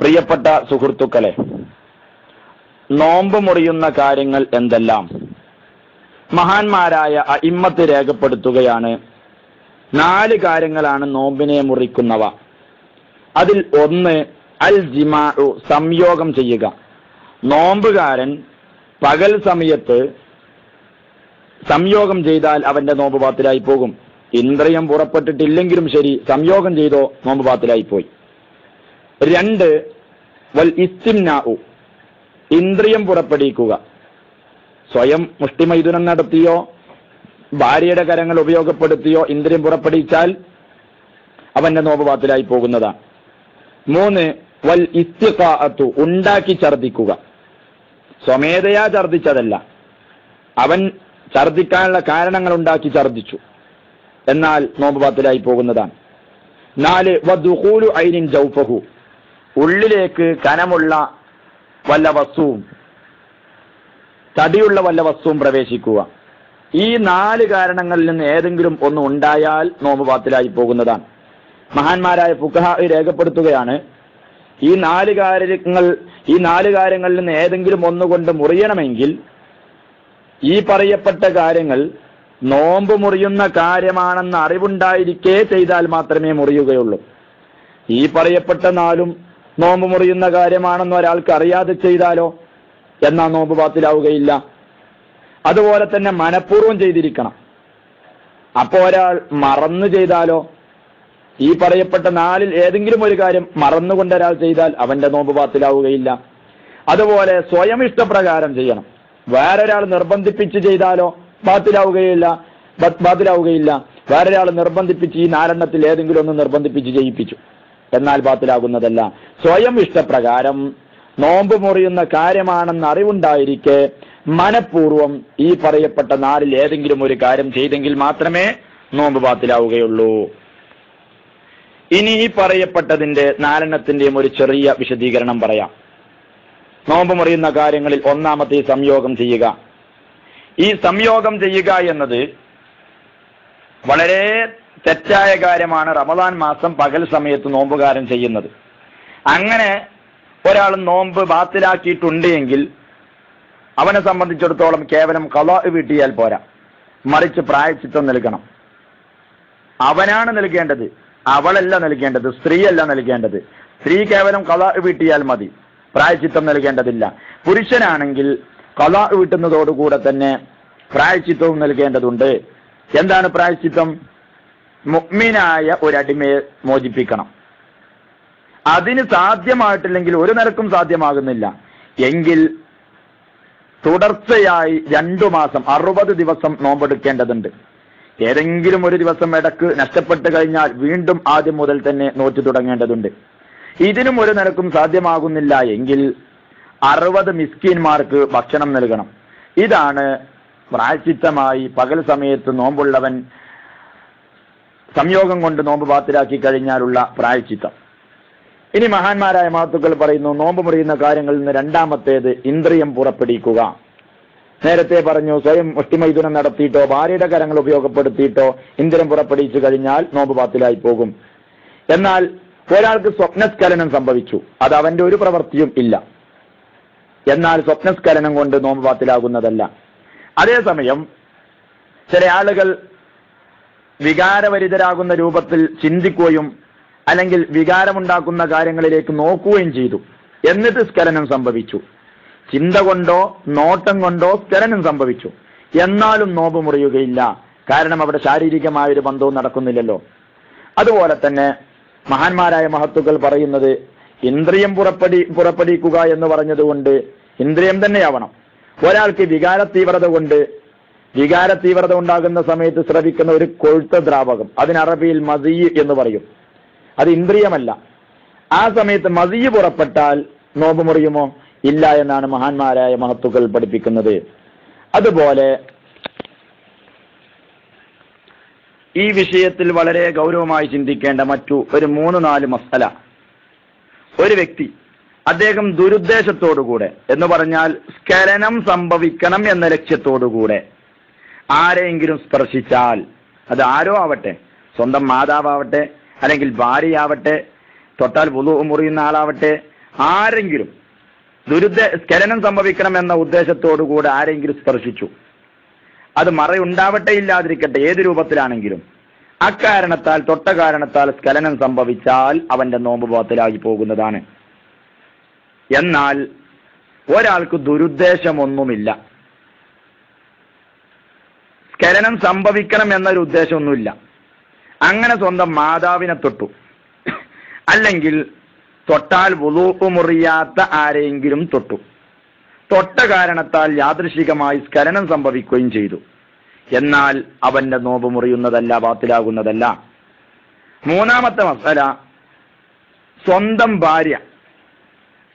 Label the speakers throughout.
Speaker 1: പ്രിയപ്പെട്ട സുഹൃത്തുക്കളെ നോമ്പ് മുറിയുന്ന കാര്യങ്ങൾ എന്തെല്ലാം? മഹാന്മാരായ അയിമ്മത്ത് രേഖപ്പെടുത്തുകയാണ് നാല് കാര്യങ്ങളാണ് നോമ്പിനെ മുറിക്കുന്നവ. അതിൽ ഒന്ന് അൽ ജിമാഉ സംയോഗം ചെയ്യുക. നോമ്പുകാരൻ പകൽ സമയത്ത് സംയോഗം ചെയ്താൽ അവന്റെ നോമ്പ് പാത്തിലായി പോകും. ഇന്ദ്രിയം പുറപ്പെട്ടിട്ടില്ലെങ്കിലും ശരി സംയോഗം ചെയ്തോ നോമ്പ് പാത്തിലായി പോയി. രണ്ട് വൽ ഇസ്തിംനാഉ ഇന്ദ്രിയം പുറപ്പെടുവിക്കുക. സ്വയം മുഷ്ടിമൈഥുനം നടത്തിയോ ഭാര്യയുടെ കരങ്ങൾ ഉപയോഗപ്പെടുത്തിയോ ഇന്ദ്രിയം പുറപ്പെടുവിച്ചാൽ അവന്റെ നോമ്പ് പോകുന്നതാണ്. മൂന്ന് വൽ ഇസ്തിഖാഅത്തു ഉണ്ടാക്കി ഛർദിക്കുക സ്വമേധയാ ഛർദിച്ചതല്ല അവൻ ഛർദിക്കാനുള്ള കാരണങ്ങൾ ഉണ്ടാക്കി ഛർദിച്ചു എന്നാൽ നോമ്പ് പാത്തിലായി പോകുന്നതാണ്. നാല് വദുഖൂലു ഐനിൻ ജൗഫഹു ഉള്ളിലേക്ക് കനമുള്ള വല്ല വസ്തുവും തടിയുള്ള വല്ല വസ്തുവും പ്രവേശിക്കുക. ഈ നാല് കാരണങ്ങളിൽ നിന്ന് ഏതെങ്കിലും ഒന്ന് ഉണ്ടായാൽ നോമ്പ് പാത്തിലായി പോകുന്നതാണ്. മഹാന്മാരായ ഫുഖഹ രേഖപ്പെടുത്തുകയാണ്. ഈ നാല് കാര്യങ്ങൾ ഈ നാല് കാര്യങ്ങളിൽ നിന്ന് ഏതെങ്കിലും ഒന്നുകൊണ്ട് മുറിയണമെങ്കിൽ ഈ പറയപ്പെട്ട കാര്യങ്ങൾ നോമ്പ് മുറിയുന്ന കാര്യമാണെന്ന് അറിവുണ്ടായിരിക്കെ ചെയ്താൽ മാത്രമേ മുറിയുകയുള്ളൂ. ഈ പറയപ്പെട്ട നാലും നോമ്പ് മുറിയുന്ന കാര്യമാണെന്ന് ഒരാൾക്ക് അറിയാതെ ചെയ്താലോ? എന്നാ നോമ്പ് പാത്തിലാവുകയില്ല അതുപോലെ തന്നെ മനഃപൂർവം ചെയ്തിരിക്കണം. അപ്പോ ഒരാൾ മറന്നു ചെയ്താലോ? ഈ പറയപ്പെട്ട നാലിൽ ഏതെങ്കിലും ഒരു കാര്യം മറന്നുകൊണ്ട് ഒരാൾ ചെയ്താൽ അവന്റെ നോമ്പ് പാത്തിലാവുകയില്ല അതുപോലെ സ്വയം ഇഷ്ടപ്രകാരം ചെയ്യണം. വേറൊരാൾ നിർബന്ധിപ്പിച്ച് ചെയ്താലോ? ബാത്തിലാവുകയില്ല. ബ- ബാത്തിലാവുകയില്ല. വേറൊരാൾ നിർബന്ധിപ്പിച്ച് ഈ നാലെണ്ണത്തിൽ ഏതെങ്കിലും ഒന്ന് നിർബന്ധിപ്പിച്ച് ചെയ്യിപ്പിച്ചു. എന്നാൽ ബാത്തിലാകുന്നതല്ല. സ്വയം ഇഷ്ടപ്രകാരം നോമ്പ് മുറിയുന്ന കാര്യമാണെന്ന് അറിവുണ്ടായിരിക്കെ മനഃപൂർവം ഈ പറയപ്പെട്ട നാലിൽ ഏതെങ്കിലും ഒരു കാര്യം ചെയ്തെങ്കിൽ മാത്രമേ നോമ്പ് ബാത്തിലാവുകയുള്ളൂ. ഇനി ഈ പറയപ്പെട്ടതിന്റെ നാലെണ്ണത്തിന്റെയും ഒരു ചെറിയ വിശദീകരണം പറയാം. നോമ്പ് മുറിയുന്ന കാര്യങ്ങളിൽ ഒന്നാമത്തെ സംയോഗം ചെയ്യുക. ഈ സംയോഗം ചെയ്യുക എന്നത് വളരെ തെറ്റായ കാര്യമാണ് റമദാൻ മാസം പകൽ സമയത്ത് നോമ്പുകാരൻ ചെയ്യുന്നത്. അങ്ങനെ ഒരാൾ നോമ്പ് ബാത്തിലാക്കിയിട്ടുണ്ട് എങ്കിൽ അവനെ സംബന്ധിച്ചിടത്തോളം കേവലം കല വീട്ടിയാൽ പോരാ. മറിച്ച് പ്രായച്ചിത്തം നൽകണം. അവനാണ് നൽകേണ്ടത്. അവളല്ല നൽകേണ്ടത്. സ്ത്രീയല്ല നൽകേണ്ടത്. സ്ത്രീ കേവലം കല വീട്ടിയാൽ മതി. പ്രായച്ചിത്തം നൽകേണ്ടതില്ല. പുരുഷനാണെങ്കിൽ കല വീട്ടുന്നതോടുകൂടെ തന്നെ പ്രായച്ചിത്തവും നൽകേണ്ടതുണ്ട്. എന്താണ് പ്രായച്ചിത്തം? മുഗ്മിനായ ഒരടിമയെ മോചിപ്പിക്കണം. അതിന് സാധ്യമായിട്ടില്ലെങ്കിൽ ഒരു നിരക്കും സാധ്യമാകുന്നില്ല. എങ്കിൽ തുടർച്ചയായി രണ്ടു മാസം അറുപത് ദിവസം നോമ്പെടുക്കേണ്ടതുണ്ട്. ഏതെങ്കിലും ഒരു ദിവസം ഇടയ്ക്ക് നഷ്ടപ്പെട്ടു കഴിഞ്ഞാൽ വീണ്ടും ആദ്യം മുതൽ തന്നെ നോറ്റു തുടങ്ങേണ്ടതുണ്ട്. ഇതിനും ഒരു നിരക്കും സാധ്യമാകുന്നില്ല എങ്കിൽ അറുപത് മിസ്കീന്മാർക്ക് ഭക്ഷണം നൽകണം. ഇതാണ് പ്രായച്ചിത്തമായി പകൽ സമയത്ത് നോമ്പുള്ളവൻ സംയോഗം കൊണ്ട് നോമ്പ് പാത്തിലാക്കി കഴിഞ്ഞാലുള്ള പ്രായച്ചിത്തം. ഇനി മഹാന്മാരായ മാത്തുക്കൾ പറയുന്നു നോമ്പ് മുറിയുന്ന കാര്യങ്ങളിൽ നിന്ന് രണ്ടാമത്തേത് ഇന്ദ്രിയം പുറപ്പെടിക്കുക നേരത്തെ പറഞ്ഞു സ്വയം മുഷ്ടിമൈഥുനം നടത്തിയിട്ടോ ഭാര്യയുടെ കരങ്ങൾ ഉപയോഗപ്പെടുത്തിയിട്ടോ ഇന്ദ്രം പുറപ്പെടിച്ചു കഴിഞ്ഞാൽ നോമ്പ് പാത്തിലായി പോകും. എന്നാൽ ഒരാൾക്ക് സ്വപ്നസ്ഖലനം സംഭവിച്ചു അത് അവന്റെ ഒരു പ്രവൃത്തിയും ഇല്ല. എന്നാൽ സ്വപ്നസ്ഖലനം കൊണ്ട് നോമ്പ് പാത്തിലാകുന്നതല്ല. അതേസമയം ചില ആളുകൾ വികാരവരിതരാകുന്ന രൂപത്തിൽ ചിന്തിക്കുകയും അല്ലെങ്കിൽ വികാരമുണ്ടാക്കുന്ന കാര്യങ്ങളിലേക്ക് നോക്കുകയും ചെയ്തു. എന്നിട്ട് സ്ഖലനം സംഭവിച്ചു. ചിന്ത കൊണ്ടോ നോട്ടം കൊണ്ടോ സ്ഖലനം സംഭവിച്ചു. എന്നാലും നോമ്പ് മുറിയുകയില്ല. കാരണം അവിടെ ശാരീരികമായ ഒരു ബന്ധവും നടക്കുന്നില്ലല്ലോ. അതുപോലെ തന്നെ മഹാന്മാരായ മഹത്തുക്കൾ പറയുന്നത് ഇന്ദ്രിയം പുറപ്പെടി പുറപ്പെടിക്കുക എന്ന് പറഞ്ഞതുകൊണ്ട് ഇന്ദ്രിയം തന്നെയാവണം. ഒരാൾക്ക് വികാര തീവ്രത കൊണ്ട് വികാര തീവ്രത ഉണ്ടാകുന്ന സമയത്ത് സ്രവിക്കുന്ന ഒരു കൊഴുത്ത ദ്രാവകം. അതിന് അറബിയിൽ മസീ എന്ന് പറയും. അത് ഇന്ദ്രിയമല്ല. ആ സമയത്ത് മസീ പുറപ്പെട്ടാൽ നോമ്പ് മുറിയുമോ? ഇല്ല എന്നാണ് മഹാന്മാരായ മഹത്തുക്കൾ പഠിപ്പിക്കുന്നത്. അതുപോലെ ഈ വിഷയത്തിൽ വളരെ ഗൗരവമായി ചിന്തിക്കേണ്ട മറ്റു ഒരു മൂന്ന് നാല് മസല. ഒരു വ്യക്തി അദ്ദേഹം ദുരുദ്ദേശത്തോടുകൂടെ എന്ന് പറഞ്ഞാൽ സ്കലനം സംഭവിക്കണം എന്ന ലക്ഷ്യത്തോടുകൂടെ ആരെയെങ്കിലും സ്പർശിച്ചാൽ അത് ആരോ ആവട്ടെ? സ്വന്തം മാതാവാവട്ടെ അല്ലെങ്കിൽ ഭാര്യയാവട്ടെ തൊട്ടാൽ വുളു മുറിയുന്ന ആളാവട്ടെ ആരെങ്കിലും ദുരുദ്ദ സ്ഖലനം സംഭവിക്കണം എന്ന ഉദ്ദേശത്തോടുകൂടെ ആരെങ്കിലും സ്പർശിച്ചു. അത് മറയുണ്ടാവട്ടെ ഇല്ലാതിരിക്കട്ടെ ഏത് രൂപത്തിലാണെങ്കിലും. അക്കാരണത്താൽ തൊട്ട കാരണത്താൽ സ്ഖലനം സംഭവിച്ചാൽ അവന്റെ നോമ്പ് ബാത്തിലായി പോകുന്നതാണ്. എന്നാൽ ഒരാൾക്ക് ദുരുദ്ദേശമൊന്നുമില്ല. സ്ഖലനം സംഭവിക്കണം എന്നൊരു ഉദ്ദേശമൊന്നുമില്ല. അങ്ങനെ സ്വന്തം മാതാവിനെ തൊട്ടു. അല്ലെങ്കിൽ തൊട്ടാൽ വുളൂപ്പ് മുറിയാത്ത ആരെയെങ്കിലും തൊട്ടു. തൊട്ട കാരണത്താൽ യാദൃശികമായി സ്ഖലനം സംഭവിക്കുകയും ചെയ്തു. എന്നാൽ അവന്റെ നോമ്പ് മുറിയുന്നതല്ല ബാത്തിലാകുന്നതല്ല. മൂന്നാമത്തെ മസല സ്വന്തം ഭാര്യ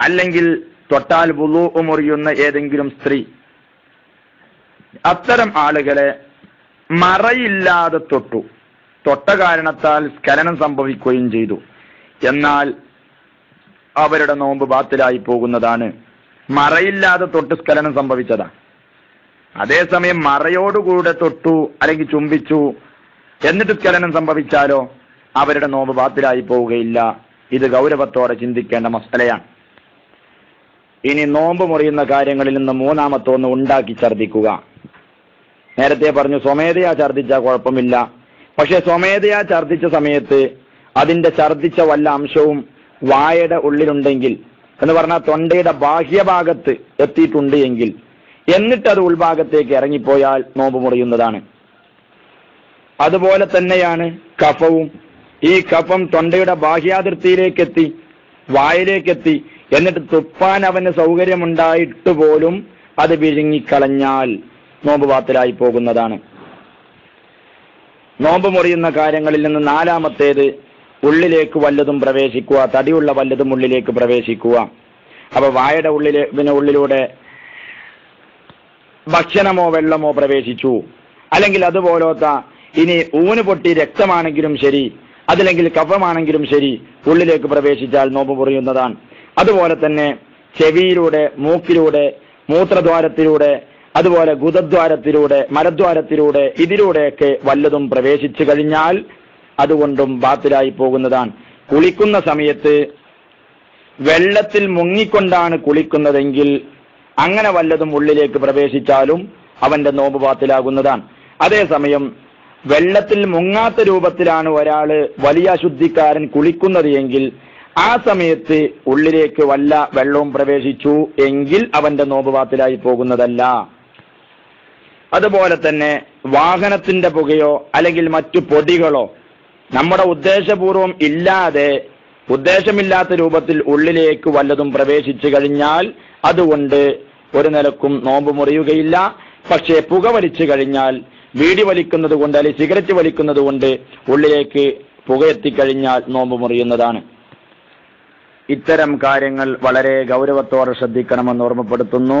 Speaker 1: അല്ലെങ്കിൽ തൊട്ടാൽ വുളൂപ്പ് മുറിയുന്ന ഏതെങ്കിലും സ്ത്രീ. അത്തരം ആളുകളെ മറയില്ലാതെ തൊട്ടു. തൊട്ട കാരണത്താൽ സ്ഖലനം സംഭവിക്കുകയും ചെയ്തു. എന്നാൽ അവരുടെ നോമ്പ് ബാത്തിലായി പോകുന്നതാണ്. മറയില്ലാതെ തൊട്ട് സ്ഖലനം സംഭവിച്ചതാ. അതേസമയം മറയോടുകൂടെ തൊട്ടു അല്ലെങ്കിൽ ചുംബിച്ചു എന്നിട്ട് സ്ഖലനം സംഭവിച്ചാലോ അവരുടെ നോമ്പ് ബാത്തിലായി പോവുകയില്ല. ഇത് ഗൗരവത്തോടെ ചിന്തിക്കേണ്ട മസലയാണ്. ഇനി നോമ്പ് മുറിയുന്ന കാര്യങ്ങളിൽ നിന്ന് മൂന്നാമത്തൊന്ന് ഉണ്ടാക്കി ഛർദിക്കുക നേരത്തെ പറഞ്ഞു സ്വമേധയാ ഛർദ്ദിച്ചാൽ കുഴപ്പമില്ല. പക്ഷെ സ്വമേധയാ ഛർദിച്ച സമയത്ത് അതിന്റെ ഛർദിച്ച വല്ല അംശവും വായയുടെ ഉള്ളിലുണ്ടെങ്കിൽ എന്ന് പറഞ്ഞാൽ തൊണ്ടയുടെ ബാഹ്യഭാഗത്ത് എത്തിയിട്ടുണ്ട് എങ്കിൽ എന്നിട്ട് അത് ഉൾഭാഗത്തേക്ക് ഇറങ്ങിപ്പോയാൽ നോമ്പ് മുറിയുന്നതാണ്. അതുപോലെ തന്നെയാണ് കഫവും. ഈ കഫം തൊണ്ടയുടെ ബാഹ്യാതിർത്തിയിലേക്ക് എത്തി വായിലേക്ക് എത്തി എന്നിട്ട് തുപ്പാൻ അവന് സൗകര്യമുണ്ടായിട്ട് പോലും അത് വിഴുങ്ങിക്കളഞ്ഞാൽ നോമ്പ് വാത്തലായി പോകുന്നതാണ്. നോമ്പ് മുറിയുന്ന കാര്യങ്ങളിൽ നിന്ന് നാലാമത്തേത് ഉള്ളിലേക്ക് വല്ലതും പ്രവേശിക്കുക തടിയുള്ള വല്ലതും ഉള്ളിലേക്ക് പ്രവേശിക്കുക. അപ്പൊ വായയുടെ ഉള്ളിലെ പിന്നെ ഉള്ളിലൂടെ ഭക്ഷണമോ വെള്ളമോ പ്രവേശിച്ചു. അല്ലെങ്കിൽ അതുപോലത്ത ഇനി ഊന് പൊട്ടി രക്തമാണെങ്കിലും ശരി അതില്ലെങ്കിൽ കഫമാണെങ്കിലും ശരി ഉള്ളിലേക്ക് പ്രവേശിച്ചാൽ നോമ്പ് മുറിയുന്നതാണ്. അതുപോലെ തന്നെ ചെവിയിലൂടെ മൂക്കിലൂടെ മൂത്രദ്വാരത്തിലൂടെ അതുപോലെ ഗുദദ്വാരത്തിലൂടെ മലദ്വാരത്തിലൂടെ ഇതിലൂടെയൊക്കെ വല്ലതും പ്രവേശിച്ചു കഴിഞ്ഞാൽ അതുകൊണ്ടും ബാത്തിലായി പോകുന്നതാണ്. കുളിക്കുന്ന സമയത്ത് വെള്ളത്തിൽ മുങ്ങിക്കൊണ്ടാണ് കുളിക്കുന്നതെങ്കിൽ അങ്ങനെ വല്ലതും ഉള്ളിലേക്ക് പ്രവേശിച്ചാലും അവന്റെ നോമ്പ് ബാത്തിലാകുന്നതാണ്. അതേസമയം വെള്ളത്തിൽ മുങ്ങാത്ത രൂപത്തിലാണ് ഒരാൾ വലിയ ശുദ്ധിക്കാരൻ കുളിക്കുന്നത് എങ്കിൽ ആ സമയത്ത് ഉള്ളിലേക്ക് വല്ല വെള്ളവും പ്രവേശിച്ചു എങ്കിൽ അവന്റെ നോമ്പ് ബാത്തിലായി പോകുന്നതല്ല. അതുപോലെ തന്നെ വാഹനത്തിന്റെ പുകയോ അല്ലെങ്കിൽ മറ്റു പൊടികളോ നമ്മുടെ ഉദ്ദേശപൂർവം ഇല്ലാതെ ഉദ്ദേശമില്ലാത്ത രൂപത്തിൽ ഉള്ളിലേക്ക് വല്ലതും പ്രവേശിച്ചു കഴിഞ്ഞാൽ അതുകൊണ്ട് ഒരു നിലക്കും നോമ്പ് മുറിയുകയില്ല. പക്ഷേ പുക വലിച്ചു കഴിഞ്ഞാൽ വീടി വലിക്കുന്നത് കൊണ്ട് അല്ലെങ്കിൽ സിഗരറ്റ് വലിക്കുന്നത് കൊണ്ട് ഉള്ളിലേക്ക് പുകയെത്തിക്കഴിഞ്ഞാൽ നോമ്പ് മുറിയുന്നതാണ്. ഇത്തരം കാര്യങ്ങൾ വളരെ ഗൗരവത്തോടെ ശ്രദ്ധിക്കണമെന്ന് ഓർമ്മപ്പെടുത്തുന്നു.